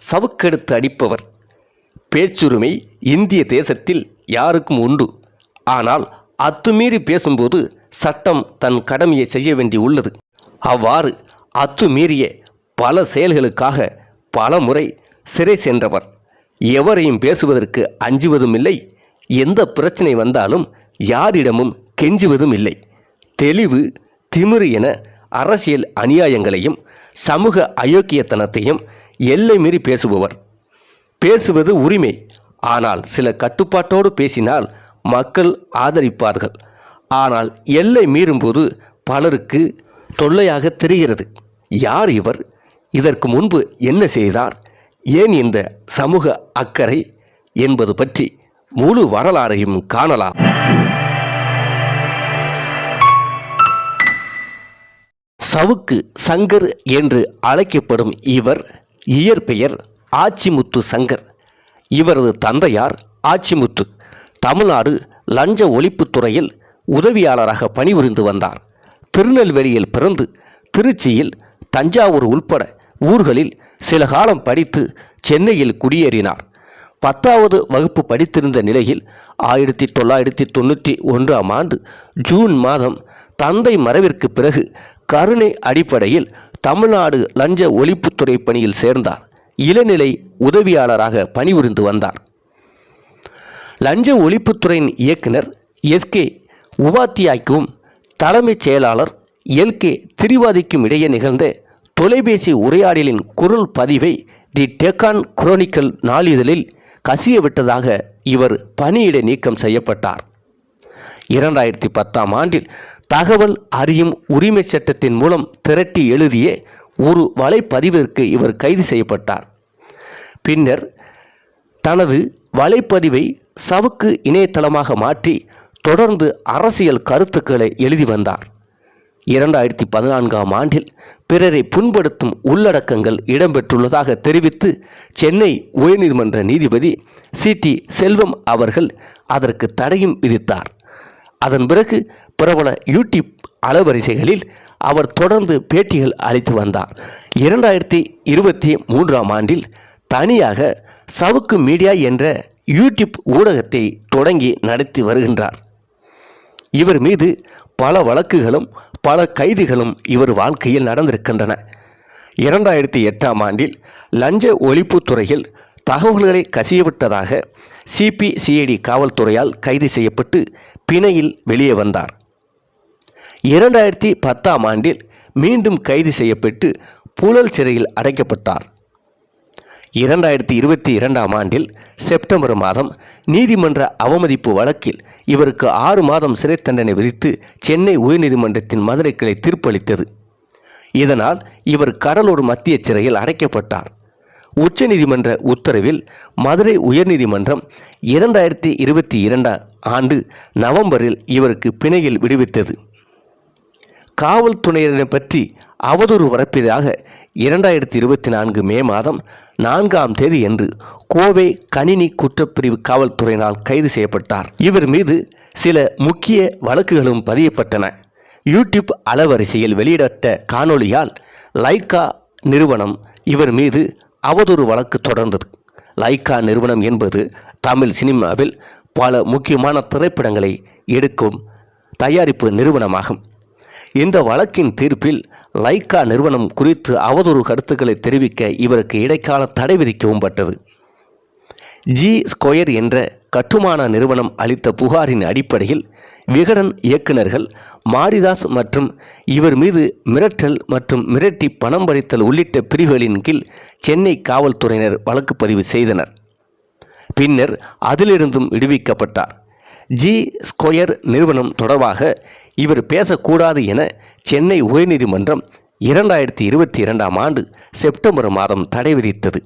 சவுக்கெடுத்து அடிப்பவர். பேச்சுரிமை இந்திய தேசத்தில் யாருக்கும் உண்டு. ஆனால் அத்துமீறி பேசும்போது சட்டம் தன் கடமையை செய்ய வேண்டி உள்ளது. அவ்வாறு அத்துமீறிய பல செயல்களுக்காக பல முறை சிறை சென்றவர். எவரையும் பேசுவதற்கு அஞ்சுவதும் இல்லை எந்த பிரச்சனை வந்தாலும் யாரிடமும் கெஞ்சுவதும் இல்லை தெளிவு திமிரு என அரசியல் அநியாயங்களையும் சமூக அயோக்கியத்தனத்தையும் எல்லை மீறி பேசுபவர். பேசுவது உரிமை. ஆனால் சில கட்டுப்பாட்டோடு பேசினால் மக்கள் ஆதரிப்பார்கள். ஆனால் எல்லை மீறும்போது பலருக்கு தொல்லையாக தெரிகிறது. யார் இவர்? இதற்கு முன்பு என்ன செய்தார்? ஏன் இந்த சமூக அக்கறை என்பது பற்றி முழு வரலாறையும் காணலாம். சவுக்கு சங்கர் என்று அழைக்கப்படும் இவர் இயற்பெயர் ஆச்சிமுத்து சங்கர். இவரது தந்தையார் ஆச்சிமுத்து. தமிழ்நாடு லஞ்ச ஒழிப்புத்துறையில் உதவியாளராக பணிபுரிந்து வந்தார். திருநெல்வேலியில் பிறந்து திருச்சியில் தஞ்சாவூர் உள்பட ஊர்களில் சில காலம் படித்து சென்னையில் குடியேறினார். பத்தாவது வகுப்பு படித்திருந்த நிலையில் ஆயிரத்தி தொள்ளாயிரத்தி தொண்ணூற்றி ஒன்றாம் ஆண்டு ஜூன் மாதம் தந்தை மறைவிற்கு பிறகு கருணை அடிப்படையில் தமிழ்நாடு லஞ்ச ஒழிப்புத்துறை பணியில் சேர்ந்தார். இளநிலை உதவியாளராக பணிபுரிந்து வந்தார். லஞ்ச ஒழிப்புத்துறையின் இயக்குனர் எஸ்கே உபாத்தியாய்க்கும் தலைமைச் செயலாளர் எல்கே திரிவாதிக்கும் இடையே நிகழ்ந்த தொலைபேசி உரையாடலின் குரல் பதிவை தி டெக்கான் குரோனிக்கல் நாளிதழில் கசிய விட்டதாக இவர் பணியிட நீக்கம் செய்யப்பட்டார். இரண்டாயிரத்தி பத்தாம் ஆண்டில் தகவல் அறியும் உரிமை சட்டத்தின் மூலம் திரட்டி எழுதிய ஒரு வலைப்பதிவிற்கு இவர் கைது செய்யப்பட்டார். பின்னர் தனது வலைப்பதிவை சவுக்கு இணையதளமாக மாற்றி தொடர்ந்து அரசியல் கருத்துக்களை எழுதி வந்தார். இரண்டாயிரத்தி பதினான்காம் ஆண்டில் பிறரை புண்படுத்தும் உள்ளடக்கங்கள் இடம்பெற்றுள்ளதாக தெரிவித்து சென்னை உயர்நீதிமன்ற நீதிபதி சி டி செல்வம் அவர்கள் அதற்கு தடையும் விதித்தார். அதன் பிறகு பிரபல யூடியூப் அலவரிசைகளில் அவர் தொடர்ந்து பேட்டிகள் அளித்து வந்தார். இரண்டாயிரத்தி இருபத்தி மூன்றாம் ஆண்டில் தனியாக சவுக்கு மீடியா என்ற யூடியூப் ஊடகத்தை தொடங்கி நடத்தி வருகின்றார். இவர் மீது பல வழக்குகளும் பல கைதுகளும் இவர் வாழ்க்கையில் நடந்திருக்கின்றன. இரண்டாயிரத்தி எட்டாம் ஆண்டில் லஞ்ச ஒழிப்புத்துறையில் தகவல்களை கசியவிட்டதாக சிபிசிஐடி காவல்துறையால் கைது செய்யப்பட்டு பிணையில் வெளியே வந்தார். இரண்டாயிரத்தி பத்தாம் ஆண்டில் மீண்டும் கைது செய்யப்பட்டு புழல் சிறையில் அடைக்கப்பட்டார். இரண்டாயிரத்தி இருபத்தி இரண்டாம் ஆண்டில் செப்டம்பர் மாதம் நீதிமன்ற அவமதிப்பு வழக்கில் இவருக்கு ஆறு மாதம் சிறை தண்டனை விதித்து சென்னை உயர்நீதிமன்றத்தின் மதுரை கிளை தீர்ப்பளித்தது. இதனால் இவர் கடலூர் மத்திய சிறையில் அடைக்கப்பட்டார். உச்சநீதிமன்ற உத்தரவில் மதுரை உயர்நீதிமன்றம் இரண்டாயிரத்தி இருபத்தி இரண்டாம் ஆண்டு நவம்பரில் இவருக்கு பிணையில் விடுவித்தது. காவல்துறையினரை பற்றி அவதூறு பரப்பியதாக இரண்டாயிரத்தி இருபத்தி நான்கு மே மாதம் நான்காம் தேதி என்று கோவை கணினி குற்றப்பிரிவு காவல்துறையினால் கைது செய்யப்பட்டார். இவர் மீது சில முக்கிய வழக்குகளும் பதியப்பட்டன. யூடியூப் அலவரிசையில் வெளியிடப்பட்ட காணொளியால் லைக்கா நிறுவனம் இவர் மீது அவதூறு வழக்கு தொடர்ந்தது. லைக்கா நிறுவனம் என்பது தமிழ் சினிமாவில் பல முக்கியமான திரைப்படங்களை எடுக்கும் தயாரிப்பு நிறுவனமாகும். இந்த வழக்கின் தீர்ப்பில் லைக்கா நிறுவனம் குறித்து அவதூறு கருத்துக்களை தெரிவிக்க இவருக்கு இடைக்கால தடை விதிக்கவும் பட்டது. ஜி ஸ்கொயர் என்ற கட்டுமான நிறுவனம் அளித்த புகாரின் அடிப்படையில் விகடன் இயக்குனர்கள் மாரிதாஸ் மற்றும் இவர் மீது மிரட்டல் மற்றும் மிரட்டி பணம் பறித்தல் உள்ளிட்ட பிரிவுகளின் கீழ் சென்னை காவல்துறையினர் வழக்கு பதிவு செய்தனர். பின்னர் அதிலிருந்தும் விடுவிக்கப்பட்டார். ஜி ஸ்கொயர் நிறுவனம் தொடர்பாக இவர் பேசக்கூடாது என சென்னை உயர்நீதிமன்றம் இரண்டாயிரத்தி இருபத்தி இரண்டாம் ஆண்டு செப்டம்பர் மாதம் தடை விதித்தது.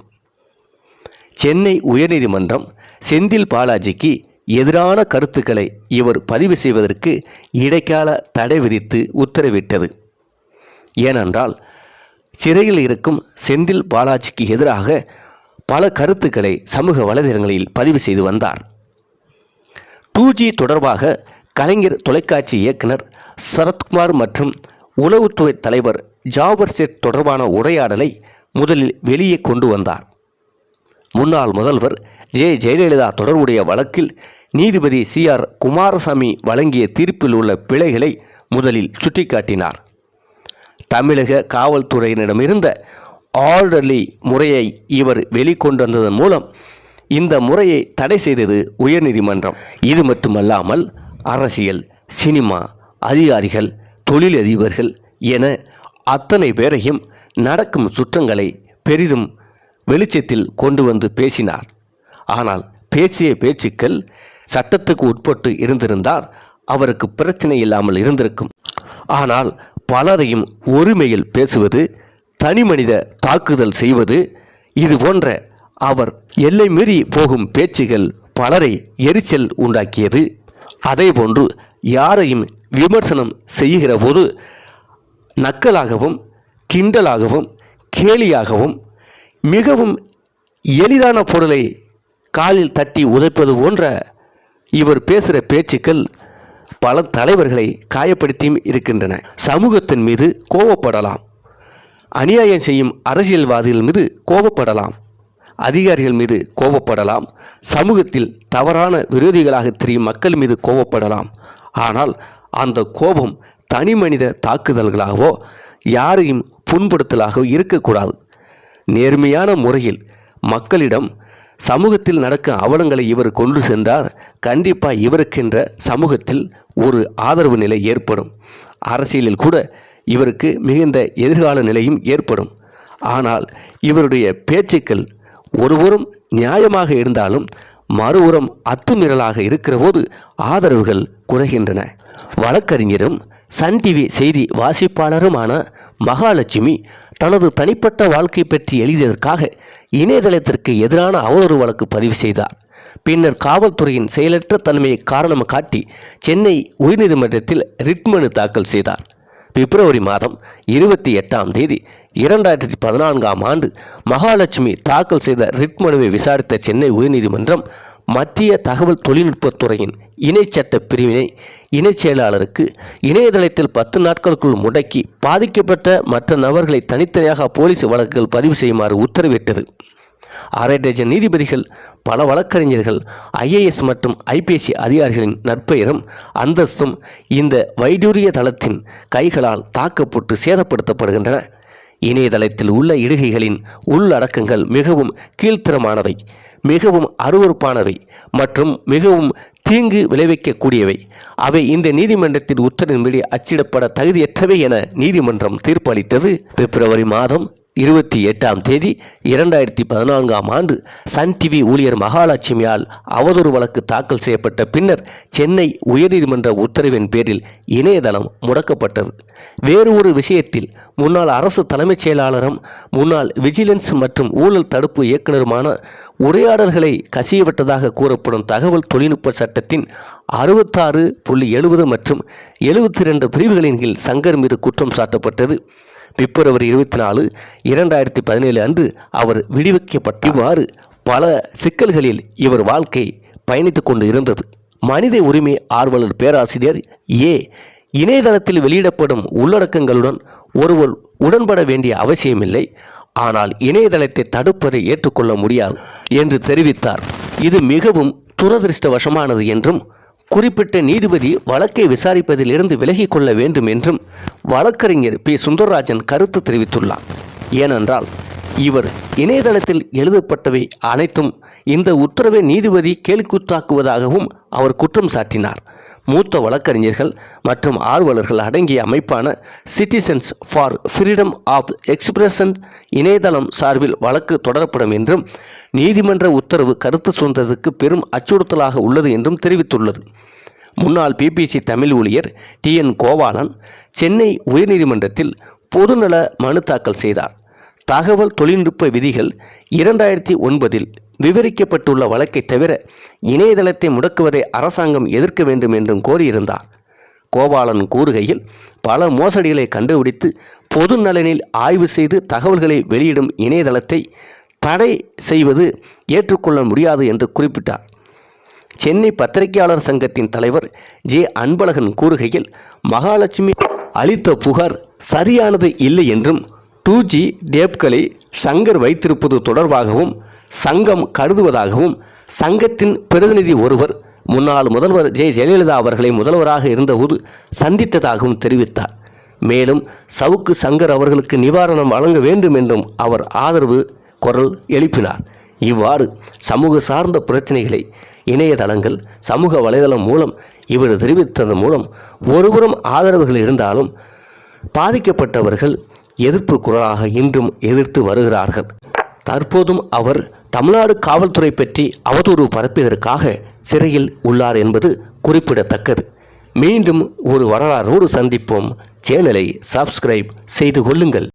சென்னை உயர்நீதிமன்றம் செந்தில் பாலாஜிக்கு எதிரான கருத்துக்களை இவர் பதிவு செய்வதற்கு இடைக்கால தடை விதித்து உத்தரவிட்டது. ஏனென்றால் சிறையில் இருக்கும் செந்தில் பாலாஜிக்கு எதிராக பல கருத்துக்களை சமூக வலைதளங்களில் பதிவு செய்து வந்தார். டூ ஜி தொடர்பாக கலைஞர் தொலைக்காட்சி இயக்குனர் சரத்குமார் மற்றும் உளவுத்துறை தலைவர் ஜாபர் செட் தொடர்பான உரையாடலை முதலில் வெளியே கொண்டு வந்தார். முன்னாள் முதல்வர் ஜெ ஜெயலலிதா தொடர்புடைய வழக்கில் நீதிபதி சி ஆர் குமாரசாமி வழங்கிய தீர்ப்பில் உள்ள பிழைகளை முதலில் சுட்டிக்காட்டினார். தமிழக காவல்துறையினரிடமிருந்த ஆர்டர்லி முறையை இவர் வெளிக்கொண்டு வந்ததன் மூலம் இந்த முறையை தடை செய்தது உயர்நீதிமன்றம். இது மட்டுமல்லாமல் அரசியல் சினிமா அதிகாரிகள் தொழிலதிபர்கள் என அத்தனை பேரையும் நடக்கும் சுற்றங்களை பெரிதும் வெளிச்சத்தில் கொண்டு வந்து பேசினார். ஆனால் பேசிய பேச்சுக்கள் சட்டத்துக்கு உட்பட்டு இருந்திருந்தால் அவருக்கு பிரச்சனை இல்லாமல் இருந்திருக்கும். ஆனால் பலரையும் ஒருமையில் பேசுவது தனி மனித தாக்குதல் செய்வது இது போன்ற அவர் எல்லை மீறி போகும் பேச்சுகள் பலரை எரிச்சல் உண்டாக்கியது. அதேபோன்று யாரையும் விமர்சனம் செய்கிற போது நக்கலாகவும் கிண்டலாகவும் கேலியாகவும் மிகவும் எளிதான பொருளை காலில் தட்டி உதைப்பது போன்ற இவர் பேசுகிற பேச்சுக்கள் பல தலைவர்களை காயப்படுத்தியும் இருக்கின்றன. சமூகத்தின் மீது கோவப்படலாம். அநியாயம் செய்யும் அரசியல்வாதிகள் மீது கோபப்படலாம் அதிகாரிகள் மீது கோபப்படலாம். சமூகத்தில் தவறான விரோதிகளாக தெரியும் மக்கள் மீது கோபப்படலாம். ஆனால் அந்த கோபம் தனி மனித தாக்குதல்களாகவோ யாரையும் புண்படுத்தலாகவோ இருக்கக்கூடாது. நேர்மையான முறையில் மக்களிடம் சமூகத்தில் நடக்கும் அவலங்களை இவர் கொண்டு சென்றார். கண்டிப்பாக இவருக்கென்ற சமூகத்தில் ஒரு ஆதரவு நிலை ஏற்படும். அரசியலில் கூட இவருக்கு மிகுந்த எதிர்கால நிலையும் ஏற்படும். ஆனால் இவருடைய பேச்சுக்கள் ஒருபுறம் நியாயமாக இருந்தாலும் மறுபுறம் அத்துமீறலாக இருக்கிற போது ஆதரவுகள் குறைகின்றன. வழக்கறிஞரும் சன் டிவி செய்தி வாசிப்பாளருமான மகாலட்சுமி தனது தனிப்பட்ட வாழ்க்கை பற்றி எழுதியதற்காக இணையதளத்திற்கு எதிரான அவதூறு வழக்கு பதிவு செய்தார். பின்னர் காவல்துறையின் செயலற்ற தன்மையை காரணம் காட்டி சென்னை உயர்நீதிமன்றத்தில் ரிட் மனு தாக்கல் செய்தார். பிப்ரவரி மாதம் இருபத்தி எட்டாம் தேதி இரண்டாயிரத்தி பதினான்காம் ஆண்டு மகாலட்சுமி தாக்கல் செய்த ரிட் மனுவை விசாரித்த சென்னை உயர்நீதிமன்றம் மத்திய தகவல் தொழில்நுட்பத்துறையின் இணை சட்ட பிரிவினை இணைச் செயலாளருக்கு இணையதளத்தில் பத்து நாட்களுக்குள் முடக்கி பாதிக்கப்பட்ட மற்ற நபர்களை தனித்தனியாக போலீஸ் வழக்குகள் பதிவு செய்யுமாறு உத்தரவிட்டது. அரை டஜன் நீதிபதிகள் பல வழக்கறிஞர்கள் ஐஏஎஸ் மற்றும் ஐபிஎஸ்சி அதிகாரிகளின் நற்பெயரும் அந்தஸ்தும் இந்த வைடூரிய தளத்தின் கைகளால் தாக்கப்பட்டு சேதப்படுத்தப்படுகின்றன. இணையதளத்தில் உள்ள இடுகைகளின் உள்ளடக்கங்கள் மிகவும் கீழ்த்தரமானவை மிகவும் அருவறுப்பானவை மற்றும் மிகவும் தீங்கு விளைவிக்கக்கூடியவை. அவை இந்த நீதிமன்றத்தின் உத்தரவின்படி அச்சிடப்பட தகுதியற்றவை என நீதிமன்றம் தீர்ப்பளித்தது. பிப்ரவரி மாதம் இருபத்தி எட்டாம் தேதி இரண்டாயிரத்தி பதினான்காம் ஆண்டு சன் டிவி ஊழியர் மகாலட்சுமியால் அவதூறு வழக்கு தாக்கல் செய்யப்பட்ட பின்னர் சென்னை உயர்நீதிமன்ற உத்தரவின் பேரில் இணையதளம் முடக்கப்பட்டது. வேறு ஒரு விஷயத்தில் முன்னாள் அரசு தலைமைச் செயலாளரும் முன்னாள் விஜிலன்ஸ் மற்றும் ஊழல் தடுப்பு இயக்குநருமான உரையாடல்களை கசியவிட்டதாக கூறப்படும் தகவல் தொழில்நுட்ப சட்டத்தின் அறுபத்தாறு புள்ளி எழுபது மற்றும் எழுபத்தி ரெண்டு பிரிவுகளின் கீழ் சங்கர் மீது குற்றம் சாட்டப்பட்டது. பிப்ரவரி இருபத்தி நாலு இரண்டாயிரத்தி பதினேழு அன்று அவர் விடுவிக்கப்பட்ட இவ்வாறு பல சிக்கல்களில் இவர் வாழ்க்கை பயணித்து கொண்டு இருந்தது மனித உரிமை ஆர்வலர் பேராசிரியர் ஏ. இணையதளத்தில் வெளியிடப்படும் உள்ளடக்கங்களுடன் ஒருவர் உடன்பட வேண்டிய அவசியமில்லை. ஆனால் இணையதளத்தை தடுப்பதை ஏற்றுக்கொள்ள முடியாது என்று தெரிவித்தார். இது மிகவும் துரதிருஷ்டவசமானது என்றும் குறிப்பிட்ட நீதிபதி வழக்கை விசாரிப்பதில் இருந்து விலகிக் கொள்ள வேண்டும் என்றும் வழக்கறிஞர் பி. சுந்தரராஜன் கருத்து தெரிவித்துள்ளார். ஏனென்றால் இவர் இணையதளத்தில் எழுதப்பட்டவை அனைத்தும் இந்த உத்தரவை நீதிபதி கேள்விக்குத்தாக்குவதாகவும் அவர் குற்றம் சாட்டினார். மூத்த வழக்கறிஞர்கள் மற்றும் ஆர்வலர்கள் அடங்கிய அமைப்பான citizens for freedom of expression இணையதளம் சார்பில் வழக்கு தொடரப்படும் என்றும் நீதிமன்ற உத்தரவு கருத்து சுதந்திரத்துக்கு பெரும் அச்சுறுத்தலாக உள்ளது என்றும் தெரிவித்துள்ளது. முன்னாள் பிபிசி தமிழ் ஊழியர் டி. என். கோபாலன் சென்னை உயர்நீதிமன்றத்தில் பொதுநல மனு தாக்கல் செய்தார். தகவல் தொழில்நுட்ப விதிகள் இரண்டாயிரத்தி ஒன்பதில் விவரிக்கப்பட்டுள்ள வழக்கை தவிர இணையதளத்தை முடக்குவதை அரசாங்கம் எதிர்க்க வேண்டும் என்றும் கோரியிருந்தார். கோபாலன் கூறுகையில் பல மோசடிகளை கண்டுபிடித்து பொது நலனில் ஆய்வு செய்து தகவல்களை வெளியிடும் இணையதளத்தை தடை செய்வது ஏற்றுக்கொள்ள முடியாது என்று குறிப்பிட்டார். சென்னை பத்திரிகையாளர் சங்கத்தின் தலைவர் ஜே. அன்பழகன் கூறுகையில் மகாலட்சுமி அளித்த புகார் சரியானது இல்லை என்றும் டூ ஜி டேப்களை சங்கர் வைத்திருப்பது தொடர்பாகவும் சங்கம் கருதுவதாகவும் சங்கத்தின் பிரதிநிதி ஒருவர் முன்னாள் முதல்வர் ஜெ. ஜெயலலிதா அவர்களை முதல்வராக இருந்தபோது சந்தித்ததாகவும் தெரிவித்தார். மேலும் சவுக்கு சங்கர் அவர்களுக்கு நிவாரணம் வழங்க வேண்டும் என்றும் அவர் ஆதரவு குரல் எழுப்பினார். இவ்வாறு சமூக சார்ந்த பிரச்சனைகளை இணையதளங்கள் சமூக வலைதளம் மூலம் இவர் தெரிவித்ததன் மூலம் ஒருபுறம் ஆதரவுகள் இருந்தாலும் பாதிக்கப்பட்டவர்கள் எதிர்ப்பு குரலாக இன்றும் எதிர்த்து வருகிறார்கள். தற்போதும் அவர் தமிழ்நாடு காவல்துறை பற்றி அவதூறு பரப்பியதற்காக சிறையில் உள்ளார் என்பது குறிப்பிடத்தக்கது. மீண்டும் ஒரு வரலாறோடு சந்திப்போம். சேனலை சப்ஸ்கிரைப் செய்து கொள்ளுங்கள்.